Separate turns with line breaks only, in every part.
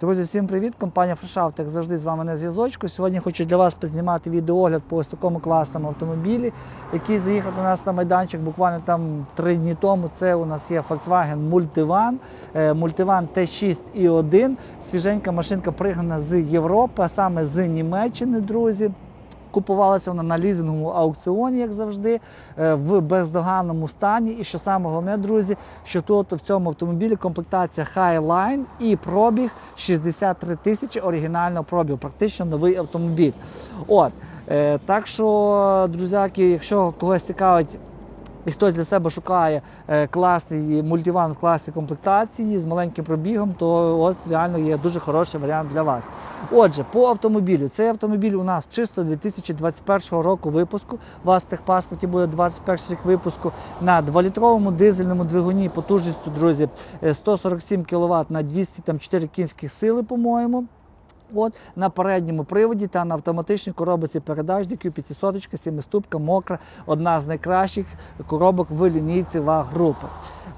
Друзі, всім привіт! Компанія Фрешафт, як завжди, з вами на зв'язочку. Сьогодні хочу для вас познімати відеоогляд по ось такому класному автомобілі, який заїхав до нас на майданчик буквально там три дні тому. Це у нас є Volkswagen Multivan, е, Multivan T6 і 1. Свіженька машинка пригнана з Європи, а саме з Німеччини, друзі. Купувалася вона на лізинговому аукціоні, як завжди, е, в бездоганному стані. І що саме головне, друзі, що тут в цьому автомобілі комплектація Highline і пробіг 63 тисячі оригінального пробігу, практично новий автомобіль. От, е, так що, друзяки, якщо когось цікавить. І хтось для себе шукає е, класний мультиван в класі комплектації з маленьким пробігом, то ось реально є дуже хороший варіант для вас. Отже, по автомобілю. Цей автомобіль у нас чисто 2021 року випуску. У вас в техпаспорті буде 21 рік випуску на 2-літровому дизельному двигуні потужністю, друзі, е, 147 кВт на 204 кінських сили, по-моєму. От, на передньому приводі та на автоматичній коробиці передач DQ 500, 7-ступка, мокра, одна з найкращих коробок в лінійці ваг групи.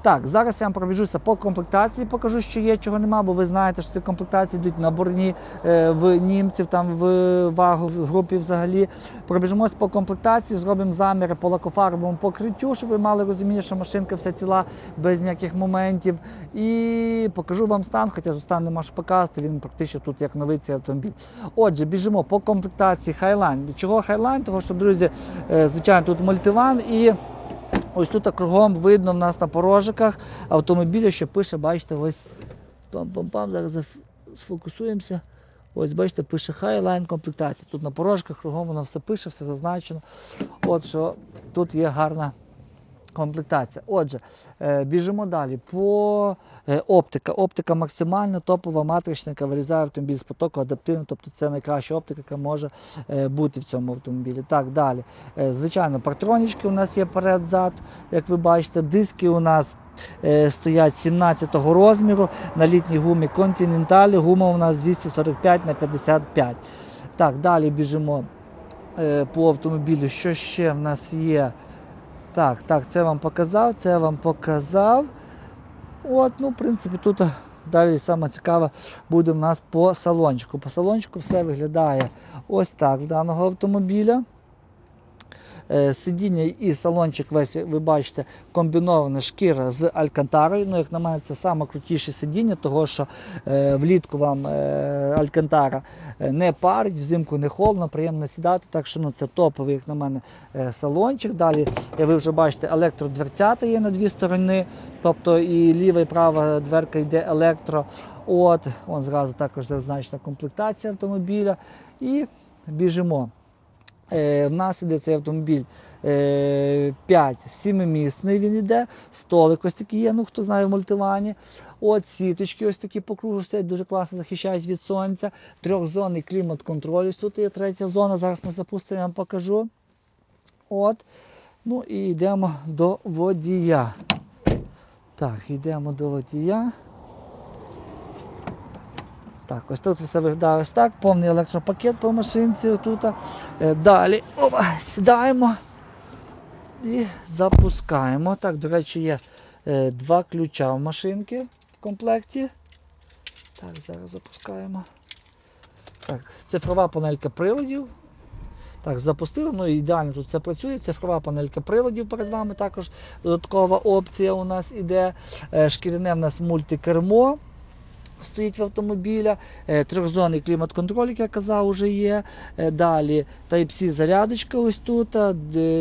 Так, зараз я вам пробіжуся по комплектації, покажу, що є, чого нема, бо ви знаєте, що ці комплектації йдуть наборні е, в німців, там в вагу в групі взагалі. Пробіжимось по комплектації, зробимо заміри по лакофарбовому покриттю, щоб ви мали розуміння, що машинка вся ціла без ніяких моментів. І покажу вам стан, хоча тут стан не можу показати, він практично тут як новий цей автомобіль. Отже, біжимо по комплектації Highline. Чого Highline? Тому що, друзі, е, звичайно, тут мультиван і. Ось тут кругом видно в нас на порожиках автомобіля, що пише, бачите, ось пам-пам-пам, зараз сфокусуємося. Ось, бачите, пише Highline комплектація. Тут на порожках кругом воно все пише, все зазначено. От що тут є гарна комплектація. Отже, е, біжимо далі. По е, оптика. Оптика максимально топова матрична, яка вирізає автомобіль з потоку адаптивно, тобто це найкраща оптика, яка може е, бути в цьому автомобілі. Так, далі. Звичайно, партронічки у нас є перед-зад, як ви бачите, диски у нас. Стоять 17-го розміру на літній гумі Continental, гума у нас 245 на 55. Так, далі біжимо по автомобілю. Що ще в нас є? Так, так, це вам показав, це вам показав. От, ну, в принципі, тут далі саме цікаве буде в нас по салончику. По салончику все виглядає ось так в даного автомобіля. Е, Сидіння і салончик весь, ви бачите, комбінована шкіра з алькантарою. Ну, як на мене, це саме крутіше сидіння, того що е, влітку вам е, алькантара не парить, взимку не холодно, приємно сідати. Так що ну, це топовий, як на мене, салончик. Далі ви вже бачите, електродверцята є на дві сторони, тобто і ліва, і права дверка йде електро. От, вон зразу також зазначена комплектація автомобіля. І біжимо. Е, в нас іде цей автомобіль е, 5-7-місний він іде, столик ось такий є, ну хто знає в мультивані. От сіточки ось такі по кругу стоять, дуже класно захищають від сонця. Трьохзонний клімат-контроль. Ось тут є третя зона, зараз ми запустимо, я вам покажу. От. Ну і йдемо до водія. Так, йдемо до водія. Так, ось тут все виглядає ось так, повний електропакет по машинці тут. Е, Далі опа, сідаємо і запускаємо. Так, до речі, є е, два ключа в машинки в комплекті. Так, зараз запускаємо. Так, цифрова панелька приладів. Так, запустили, ну ідеально тут все працює. Цифрова панелька приладів перед вами також додаткова опція у нас іде. Е, Шкіряне в нас мультикермо стоїть в автомобіля, е, трьохзонний клімат-контроль, як я казав, уже є. Е, Далі Type-C зарядочка ось тут,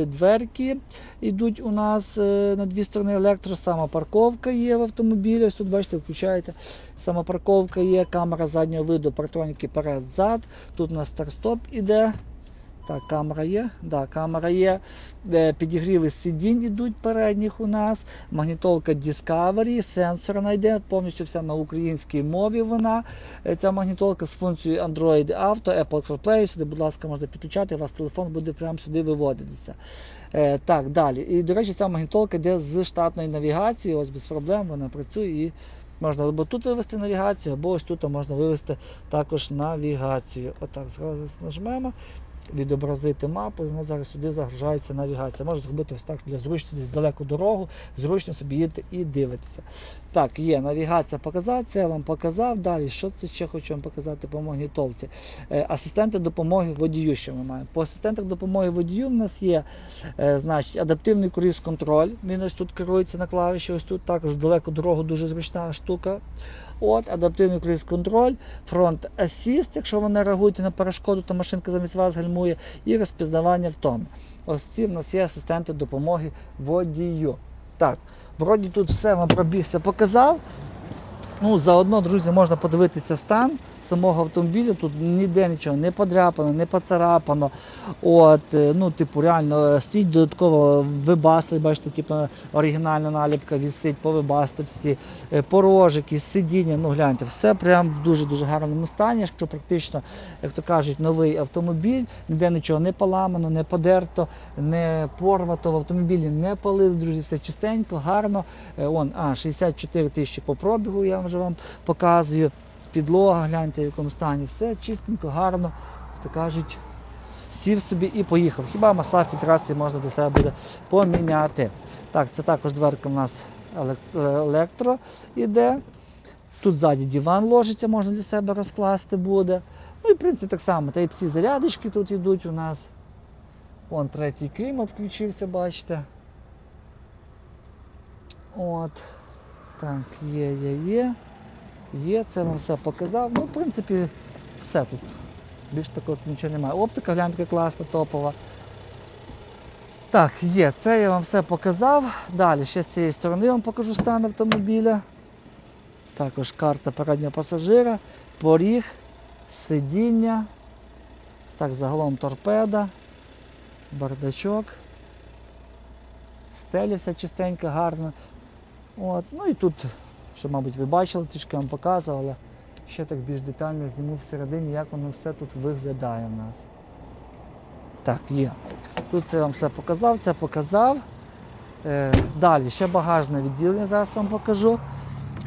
дверки йдуть у нас е, на дві сторони електро, сама парковка є в автомобілі. Ось тут бачите, включаєте. Сама парковка є, камера заднього виду, партроніки перед-зад. Тут у нас старт-стоп іде. Так, камера є. Да, камера є. Е, Підігріви сидінь ідуть передніх у нас. Магнітолка Discovery, сенсорна йде, повністю вся на українській мові вона. Е, Ця магнітолка з функцією Android Auto, Apple CarPlay. Сюди, будь ласка, можна підключати, у вас телефон буде прямо сюди виводитися. Е, Так, далі. І, до речі, ця магнітолка йде з штатної навігації, ось без проблем вона працює і можна або тут вивести навігацію, або ось тут можна вивести також навігацію. Отак, зразу нажмемо. Відобразити мапу, воно зараз сюди загружається навігація. Можна зробити ось так для зручності, далеку дорогу, зручно собі їдете і дивитеся. Так, є навігація показав, це я вам показав. Далі, що це ще хочу вам показати по магнітолці? Е, асистенти допомоги водію, що ми маємо. По асистентах допомоги водію в нас є е, значить, адаптивний круїз контроль. Він ось тут керується на клавіші, ось тут також далеку дорогу дуже зручна штука. От, адаптивний круїз контроль, фронт асіст, якщо вони реагують на перешкоду, то машинка замість вас гальмує, і розпізнавання втоми. Ось ці в нас є асистенти допомоги водію. Так, вроді тут все вам пробігся, показав. Ну, заодно, друзі, можна подивитися стан самого автомобіля. Тут ніде нічого не подряпано, не поцарапано. От, е, ну, типу, реально е, стоїть додатково вибаси, бачите, типу, оригінальна наліпка вісить по вибасточці, е, порожики, сидіння. Ну, гляньте, все прям в дуже-дуже гарному стані, що практично, як то кажуть, новий автомобіль, ніде нічого не поламано, не подерто, не порвато. В автомобілі не палили, друзі, все чистенько, гарно. Он, а, 64 тисячі по пробігу, я вже вам показую. Підлога, гляньте, в якому стані. Все чистенько, гарно, то кажуть, сів собі і поїхав. Хіба масла фільтрації можна для себе буде поміняти. Так, це також дверка у нас електро іде. Тут ззаді диван ложиться, можна для себе розкласти буде. Ну і в принципі так само. Type-C зарядочки тут йдуть у нас. Вон третій клімат включився, бачите. От. Так, є, є, є. Є, це вам все показав. Ну, в принципі, все тут. Більш такого нічого немає. Оптика, гляньте, класна, топова. Так, є, це я вам все показав. Далі ще з цієї сторони вам покажу стан автомобіля. Також карта переднього пасажира, поріг, сидіння. Так, загалом торпеда, бардачок. Стеля вся чистенька, гарна. От. Ну і тут, що, мабуть, ви бачили, трішки вам показував, але ще так більш детально зніму всередині, як воно все тут виглядає в нас. Так, є. Тут це вам все показав, це показав. Е, далі ще багажне відділення, зараз вам покажу.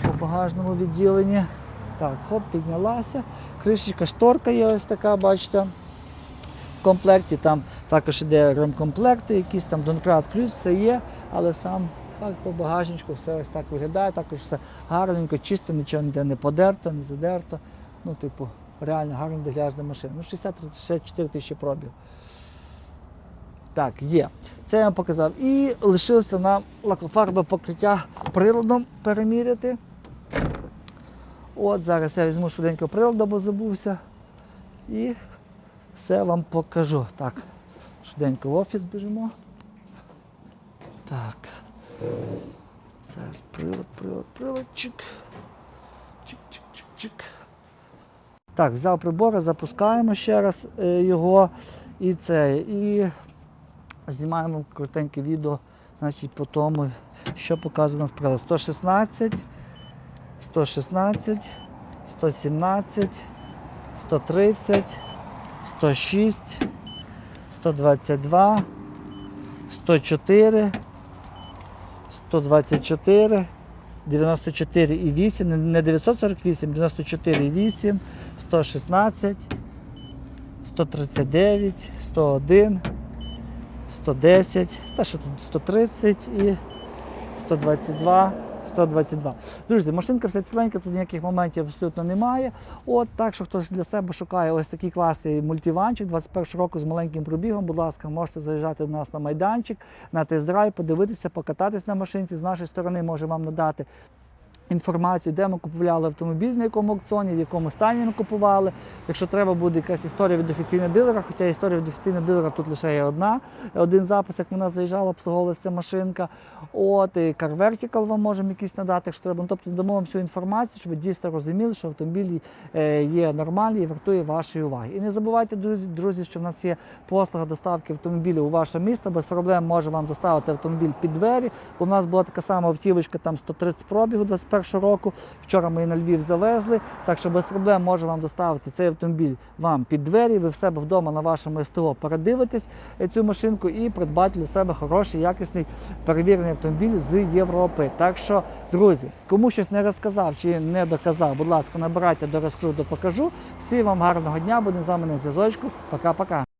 По багажному відділенні. Так, хоп, піднялася. Кришечка, шторка є ось така, бачите. В комплекті там також іде ремкомплекти, якісь там донкрат ключ, це є, але сам факт по багажничку все ось так виглядає, також все гарненько, чисто, нічого ніде не подерто, не задерто. Ну, типу, реально гарно доглядна машина. Ну, 60-64 тисячі пробіг. Так, є. Це я вам показав. І лишилося нам лакофарбове покриття приладом переміряти. От зараз я візьму швиденько прилад, бо забувся. І все вам покажу. Так, швиденько в офіс біжимо. Так. Зараз прилад, прилад, приладчик. чик. Чик-чик-чик-чик. Так, взяв прибори, запускаємо ще раз е, його. І це. І знімаємо коротеньке відео, значить, по тому, що показує нас прилад. 116, 116, 117, 130, 106, 122, 104, 124, 94,8, не- не 948, 94,8, 116, 139, 101, 110, та що тут 130 і 122. 122. Друзі, машинка вся ціленька, тут ніяких моментів абсолютно немає. От так що хтось для себе шукає ось такий класний мультиванчик 21 року з маленьким пробігом, будь ласка, можете заїжджати до нас на майданчик, на тест-драйв, подивитися, покататись на машинці. З нашої сторони може вам надати. Інформацію, де ми купували автомобіль, на якому аукціоні, в якому стані ми купували. Якщо треба буде якась історія від офіційного дилера, хоча історія від офіційного дилера тут лише є одна, один запис, як вона заїжджала, обслуговувалася машинка. От, і Car Vertical вам можемо якийсь надати, якщо треба. Ну, Тобто дамо вам всю інформацію, щоб ви дійсно розуміли, що автомобіль е, є нормальний і вартує вашої уваги. І не забувайте, друзі, що в нас є послуга доставки автомобілів у ваше місто. Без проблем може вам доставити автомобіль під двері. У нас була така сама автівочка, там 130 пробігу 21 року. Вчора ми її на Львів завезли. Так що без проблем може вам доставити цей автомобіль вам під двері. Ви в себе вдома на вашому СТО передивитесь е, цю машинку і придбати для себе хороший, якісний перевірений автомобіль з Європи. Так що, друзі, кому щось не розказав чи не доказав, будь ласка, набирайте до розкруту, покажу. Всім вам гарного дня, будемо з вами на зв'язочку. Пока-пока.